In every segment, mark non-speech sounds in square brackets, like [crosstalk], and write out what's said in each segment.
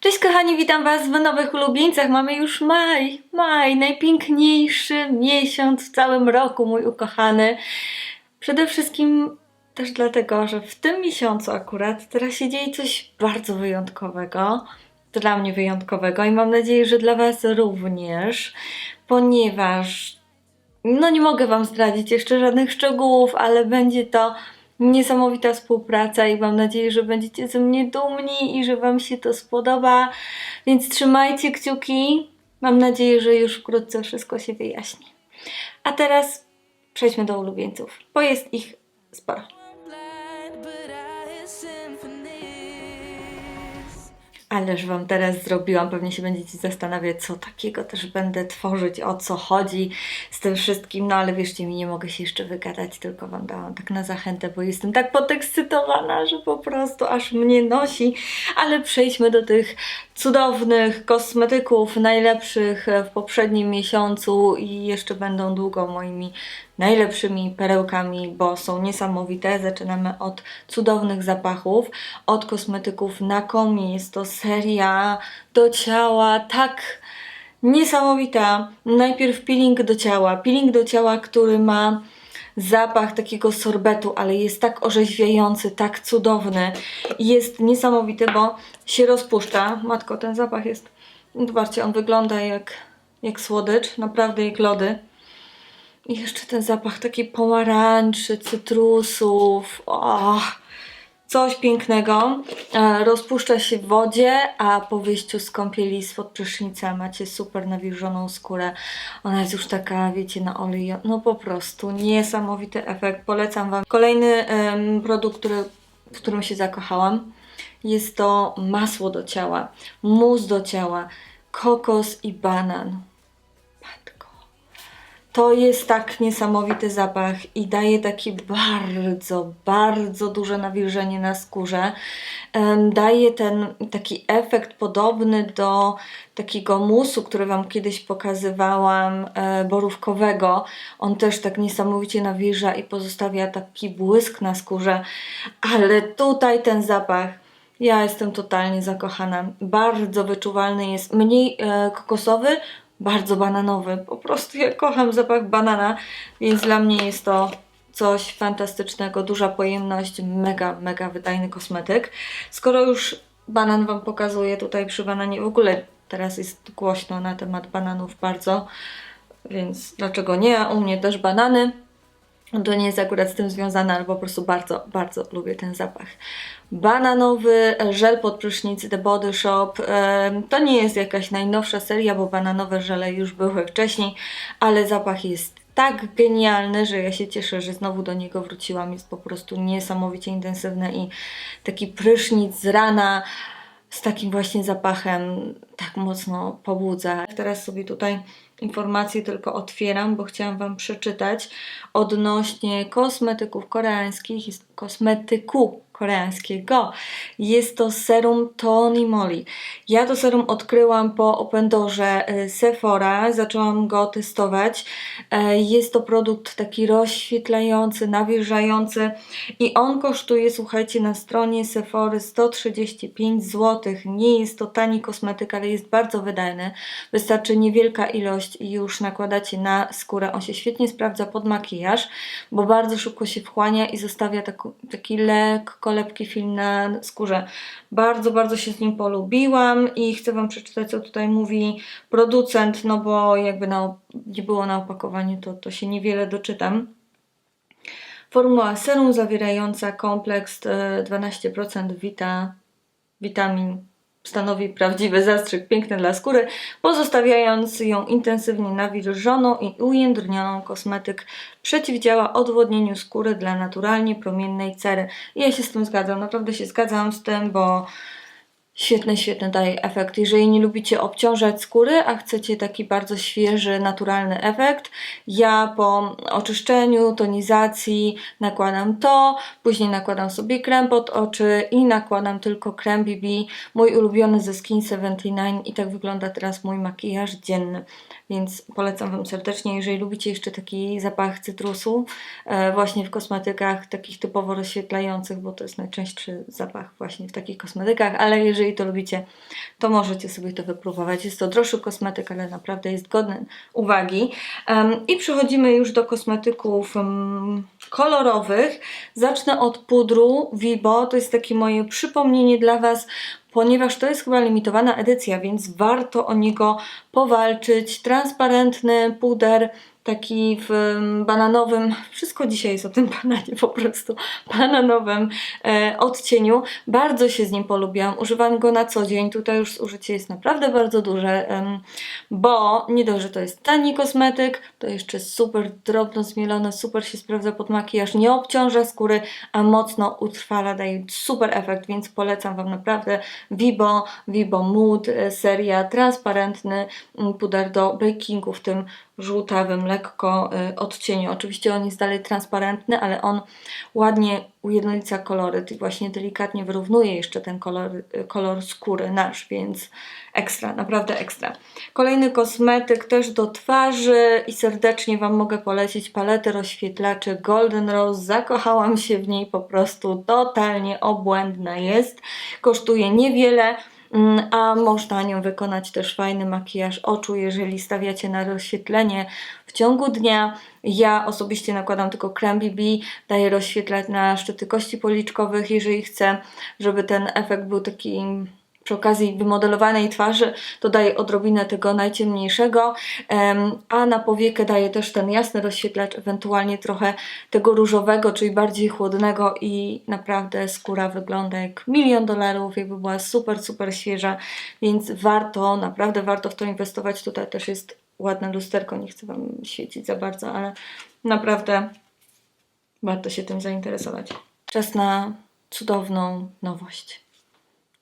Cześć kochani, witam Was w nowych ulubieńcach. Mamy już maj, maj, najpiękniejszy miesiąc w całym roku, mój ukochany. Przede wszystkim też dlatego, że w tym miesiącu akurat teraz się dzieje coś bardzo wyjątkowego, dla mnie wyjątkowego i mam nadzieję, że dla Was również, ponieważ no nie mogę Wam zdradzić jeszcze żadnych szczegółów, ale będzie to niesamowita współpraca i mam nadzieję, że będziecie ze mnie dumni i że Wam się to spodoba. Więc trzymajcie kciuki. Mam nadzieję, że już wkrótce wszystko się wyjaśni. A teraz przejdźmy do ulubieńców, bo jest ich sporo. Ależ Wam teraz zrobiłam, pewnie się będziecie zastanawiać, co takiego też będę tworzyć, o co chodzi z tym wszystkim, no ale wierzcie mi, nie mogę się jeszcze wygadać, tylko Wam dałam tak na zachętę, bo jestem tak podekscytowana, że po prostu aż mnie nosi, ale przejdźmy do tych cudownych kosmetyków, najlepszych w poprzednim miesiącu i jeszcze będą długo moimi najlepszymi perełkami, bo są niesamowite. Zaczynamy od cudownych zapachów, od kosmetyków Nakomi. Jest to seria do ciała tak niesamowita. Najpierw peeling do ciała. Peeling do ciała, który ma zapach takiego sorbetu, ale jest tak orzeźwiający, tak cudowny jest niesamowity, bo się rozpuszcza. Matko, ten zapach jest, zobaczcie, on wygląda jak, jak słodycz, naprawdę jak lody. I jeszcze ten zapach takiej pomarańczy, cytrusów. Och, coś pięknego. E, Rozpuszcza się w wodzie, a po wyjściu z kąpieli spod prysznica macie super nawilżoną skórę. Ona jest już taka, wiecie, na olej. No po prostu niesamowity efekt. Polecam Wam. Kolejny em, produkt, który, w którym się zakochałam, jest to masło do ciała, mus do ciała, kokos i banan. To jest tak niesamowity zapach i daje takie bardzo, bardzo duże nawilżenie na skórze. Daje ten taki efekt podobny do takiego musu, który Wam kiedyś pokazywałam, e, borówkowego. On też tak niesamowicie nawilża i pozostawia taki błysk na skórze, ale tutaj ten zapach. Ja jestem totalnie zakochana. Bardzo wyczuwalny jest, mniej e, kokosowy, bardzo bananowy. Po prostu ja kocham zapach banana, więc dla mnie jest to coś fantastycznego, duża pojemność, mega, mega wydajny kosmetyk. Skoro już banan Wam pokazuję tutaj przy bananie, w ogóle teraz jest głośno na temat bananów bardzo, więc dlaczego nie? U mnie też banany. To nie jest akurat z tym związane, ale po prostu bardzo, bardzo lubię ten zapach. Bananowy żel pod prysznic The Body Shop. To nie jest jakaś najnowsza seria, bo bananowe żele już były wcześniej, ale zapach jest tak genialny, że ja się cieszę, że znowu do niego wróciłam. Jest po prostu niesamowicie intensywny i taki prysznic z rana z takim właśnie zapachem tak mocno pobudza. Teraz sobie tutaj informacje tylko otwieram, bo chciałam Wam przeczytać odnośnie kosmetyków koreańskich, kosmetyku koreańskiego. Jest to serum Tony Moly. Ja to serum odkryłam po Open Doorze y, Sephora, zaczęłam go testować. E, Jest to produkt taki rozświetlający, nawilżający i on kosztuje, słuchajcie, na stronie Sephory 135 zł. Nie jest to tani kosmetyk, ale jest bardzo wydajny. Wystarczy niewielka ilość i już nakładacie na skórę. On się świetnie sprawdza pod makijaż, bo bardzo szybko się wchłania i zostawia taku, taki lekko lepki film na skórze. Bardzo, bardzo się z nim polubiłam i chcę Wam przeczytać, co tutaj mówi producent, no bo jakby na, nie było na opakowaniu, to, to się niewiele doczytam. Formuła serum zawierająca kompleks e, 12% wita, witamin stanowi prawdziwy zastrzyk piękny dla skóry, pozostawiając ją intensywnie nawilżoną i ujędrnioną. Kosmetyk przeciwdziała odwodnieniu skóry dla naturalnie promiennej cery. Ja się z tym zgadzam, naprawdę się zgadzam z tym, bo Świetny, świetny daje efekt. Jeżeli nie lubicie obciążać skóry, a chcecie taki bardzo świeży, naturalny efekt, ja po oczyszczeniu, tonizacji nakładam to, później nakładam sobie krem pod oczy i nakładam tylko krem BB, mój ulubiony ze Skin 79 i tak wygląda teraz mój makijaż dzienny. Więc polecam Wam serdecznie. Jeżeli lubicie jeszcze taki zapach cytrusu, e, właśnie w kosmetykach takich typowo rozświetlających, bo to jest najczęstszy zapach właśnie w takich kosmetykach, ale jeżeli to lubicie, to możecie sobie to wypróbować. Jest to droższy kosmetyk, ale naprawdę jest godny uwagi. I przechodzimy już do kosmetyków kolorowych. Zacznę od pudru Vibo. To jest takie moje przypomnienie dla Was, ponieważ to jest chyba limitowana edycja, więc warto o niego powalczyć. Transparentny puder, taki w em, bananowym, wszystko dzisiaj jest o tym [laughs] bananie po prostu, bananowym e, odcieniu. Bardzo się z nim polubiłam, używam go na co dzień. Tutaj już zużycie jest naprawdę bardzo duże, bo nie dość, że to jest tani kosmetyk, to jeszcze super drobno zmielone, super się sprawdza pod makijaż, nie obciąża skóry, a mocno utrwala, daje super efekt, więc polecam Wam naprawdę Vibo, Vibo Mood, e, seria transparentny mm, puder do bakingu w tym żółtawym, lekko y, odcieniu. Oczywiście on jest dalej transparentny, ale on ładnie ujednolica kolory i właśnie delikatnie wyrównuje jeszcze ten kolor, y, kolor skóry nasz, więc ekstra, naprawdę ekstra. Kolejny kosmetyk też do twarzy i serdecznie Wam mogę polecić paletę rozświetlaczy Golden Rose. Zakochałam się w niej po prostu, totalnie obłędna jest. Kosztuje niewiele, a można nią wykonać też fajny makijaż oczu, jeżeli stawiacie na rozświetlenie w ciągu dnia. Ja osobiście nakładam tylko krem BB, daję rozświetlać na szczyty kości policzkowych, jeżeli chcę, żeby ten efekt był taki przy okazji wymodelowanej twarzy, to daję odrobinę tego najciemniejszego, em, a na powiekę daję też ten jasny rozświetlacz, ewentualnie trochę tego różowego, czyli bardziej chłodnego i naprawdę skóra wygląda jak milion dolarów, jakby była super, super świeża, więc warto, naprawdę warto w to inwestować. Tutaj też jest ładne lusterko, nie chcę Wam świecić za bardzo, ale naprawdę warto się tym zainteresować. Czas na cudowną nowość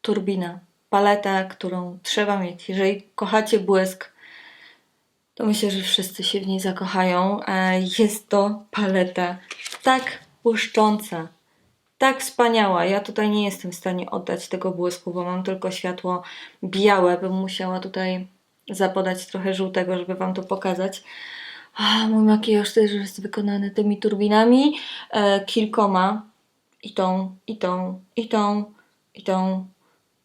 turbina, paleta, którą trzeba mieć. Jeżeli kochacie błysk, to myślę, że wszyscy się w niej zakochają. E, Jest to paleta tak błyszcząca, tak wspaniała. Ja tutaj nie jestem w stanie oddać tego błysku, bo mam tylko światło białe. Bym musiała tutaj zapodać trochę żółtego, żeby Wam to pokazać. A, mój makijaż też jest wykonany tymi turbinami, e, kilkoma. I tą, i tą, i tą, i tą,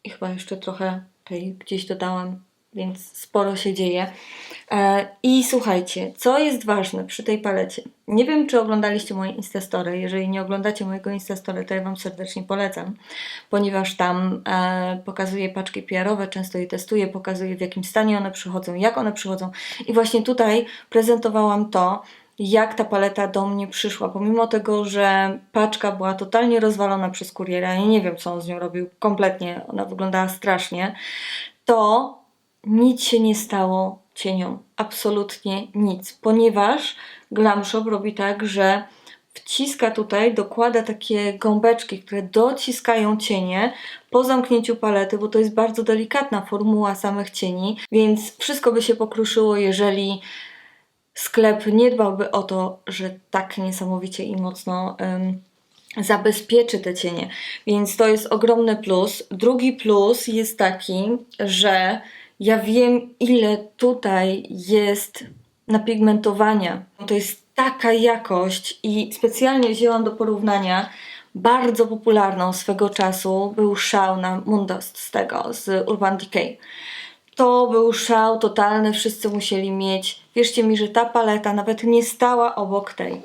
i chyba jeszcze trochę tej gdzieś dodałam, więc sporo się dzieje. E, I słuchajcie, co jest ważne przy tej palecie? Nie wiem, czy oglądaliście moje Instastory. Jeżeli nie oglądacie mojego Instastory, to ja Wam serdecznie polecam, ponieważ tam e, pokazuję paczki PR-owe, często je testuję, pokazuję w jakim stanie one przychodzą, jak one przychodzą. I właśnie tutaj prezentowałam to, jak ta paleta do mnie przyszła, pomimo tego, że paczka była totalnie rozwalona przez kuriera, ja nie wiem, co on z nią robił, kompletnie, ona wyglądała strasznie, to nic się nie stało cieniom, absolutnie nic, ponieważ Glam Shop robi tak, że wciska tutaj, dokłada takie gąbeczki, które dociskają cienie po zamknięciu palety, bo to jest bardzo delikatna formuła samych cieni, więc wszystko by się pokruszyło, jeżeli sklep nie dbałby o to, że tak niesamowicie i mocno zabezpieczy te cienie. Więc to jest ogromny plus. Drugi plus jest taki, że ja wiem, ile tutaj jest napigmentowania. To jest taka jakość i specjalnie wzięłam do porównania bardzo popularną swego czasu był szał na Mundost z tego, z Urban Decay. To był szał totalny, wszyscy musieli mieć. Wierzcie mi, że ta paleta nawet nie stała obok tej.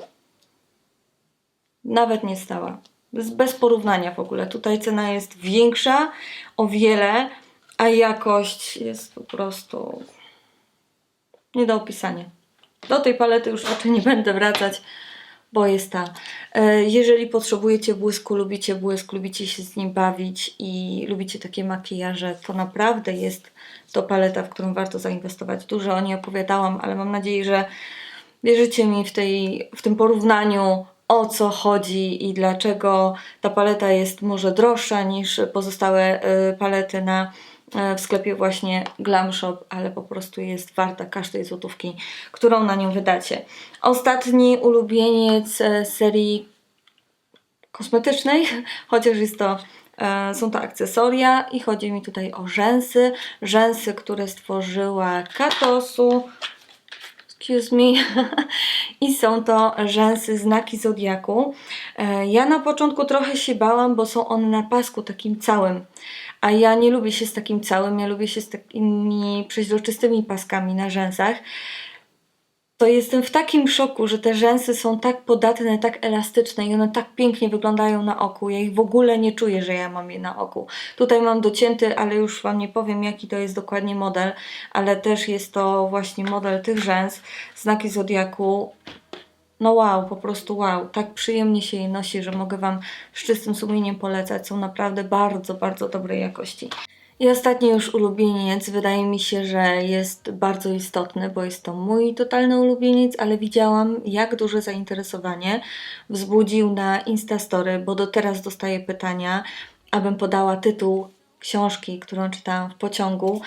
Nawet nie stała. Bez, porównania w ogóle. Tutaj cena jest większa o wiele, a jakość jest po prostu nie do opisania. Do tej palety już raczej nie będę wracać, bo jest ta. E, Jeżeli potrzebujecie błysku, lubicie błysk, lubicie się z nim bawić i lubicie takie makijaże, to naprawdę jest to paleta, w którą warto zainwestować. Dużo o niej opowiadałam, ale mam nadzieję, że wierzycie mi w, tej, w tym porównaniu o co chodzi i dlaczego ta paleta jest może droższa niż pozostałe y, palety na, w sklepie właśnie Glam Shop, ale po prostu jest warta każdej złotówki, którą na nią wydacie. Ostatni ulubieniec e, serii kosmetycznej, [laughs] chociaż jest to, e, są to akcesoria i chodzi mi tutaj o rzęsy. Rzęsy, które stworzyła Katosu. excuse me. [laughs] I są to rzęsy znaki Zodiaku. E, Ja na początku trochę się bałam, bo są one na pasku takim całym. A ja nie lubię się z takim całym, ja lubię się z takimi przeźroczystymi paskami na rzęsach. To jestem w takim szoku, że te rzęsy są tak podatne, tak elastyczne i one tak pięknie wyglądają na oku. Ja ich w ogóle nie czuję, że ja mam je na oku. Tutaj mam docięty, ale już Wam nie powiem, jaki to jest dokładnie model, ale też jest to właśnie model tych rzęs, znaki Zodiaku. No wow, po prostu wow. Tak przyjemnie się je nosi, że mogę Wam z czystym sumieniem polecać. Są naprawdę bardzo, bardzo dobrej jakości. I ostatni już ulubieniec, wydaje mi się, że jest bardzo istotny, bo jest to mój totalny ulubieniec, ale widziałam, jak duże zainteresowanie wzbudził na Instastory, bo do teraz dostaję pytania, abym podała tytuł książki, którą czytałam w pociągu.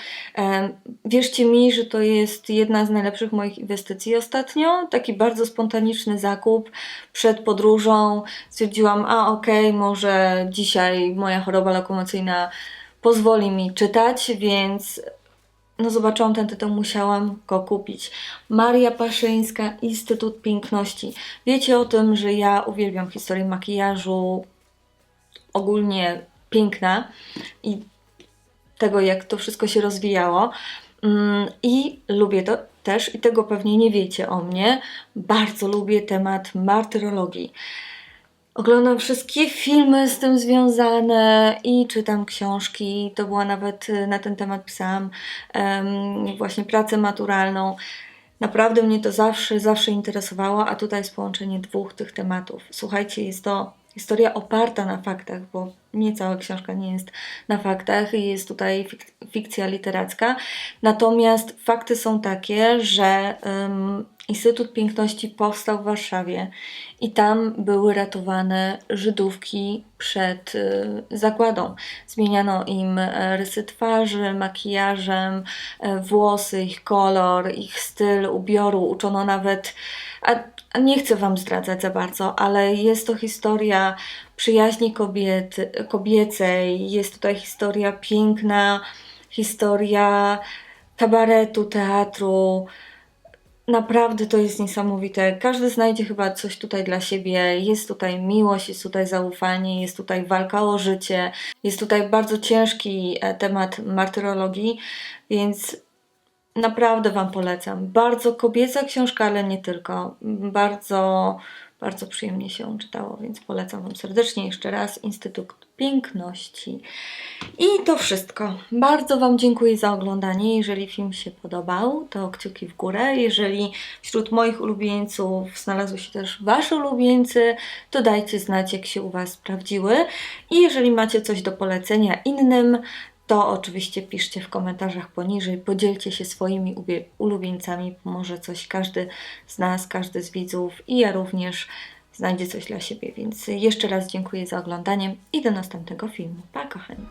Wierzcie mi, że to jest jedna z najlepszych moich inwestycji ostatnio. Taki bardzo spontaniczny zakup przed podróżą. Stwierdziłam, a okej, może dzisiaj moja choroba lokomocyjna pozwoli mi czytać, więc no zobaczyłam ten tytuł, musiałam go kupić. Maria Paszyńska, Instytut Piękności. Wiecie o tym, że ja uwielbiam historię makijażu, ogólnie piękna i tego, jak to wszystko się rozwijało. Mm, I lubię to też, i tego pewnie nie wiecie o mnie. Bardzo lubię temat martyrologii. Oglądam wszystkie filmy z tym związane i czytam książki. To była nawet y, na ten temat pisałam właśnie pracę maturalną. Naprawdę mnie to zawsze, zawsze interesowało, a tutaj jest połączenie dwóch tych tematów. Słuchajcie, jest to historia oparta na faktach, bo nie cała książka nie jest na faktach jest tutaj fik- fikcja literacka. Natomiast fakty są takie, że em, Instytut Piękności powstał w Warszawie i tam były ratowane Żydówki przed y, zagładą. Zmieniano im e, rysy twarzy, makijażem, e, włosy, ich kolor, ich styl ubioru. Uczono nawet, a, a nie chcę Wam zdradzać za bardzo, ale jest to historia przyjaźni kobiet, kobiecej, jest tutaj historia piękna, historia kabaretu, teatru. Naprawdę to jest niesamowite. Każdy znajdzie chyba coś tutaj dla siebie. Jest tutaj miłość, jest tutaj zaufanie, jest tutaj walka o życie, jest tutaj bardzo ciężki e, temat martyrologii, więc naprawdę Wam polecam. Bardzo kobieca książka, ale nie tylko. Bardzo, bardzo przyjemnie się czytało, więc polecam Wam serdecznie jeszcze raz Instytut Piękności. I to wszystko. Bardzo Wam dziękuję za oglądanie. Jeżeli film się podobał, to kciuki w górę. Jeżeli wśród moich ulubieńców znalazły się też Wasze ulubieńcy, to dajcie znać, jak się u Was sprawdziły. I jeżeli macie coś do polecenia innym, to oczywiście piszcie w komentarzach poniżej. Podzielcie się swoimi ubie- ulubieńcami. Może coś każdy z nas, każdy z widzów i ja również znajdzie coś dla siebie. Więc jeszcze raz dziękuję za oglądanie i do następnego filmu. Pa, kochani!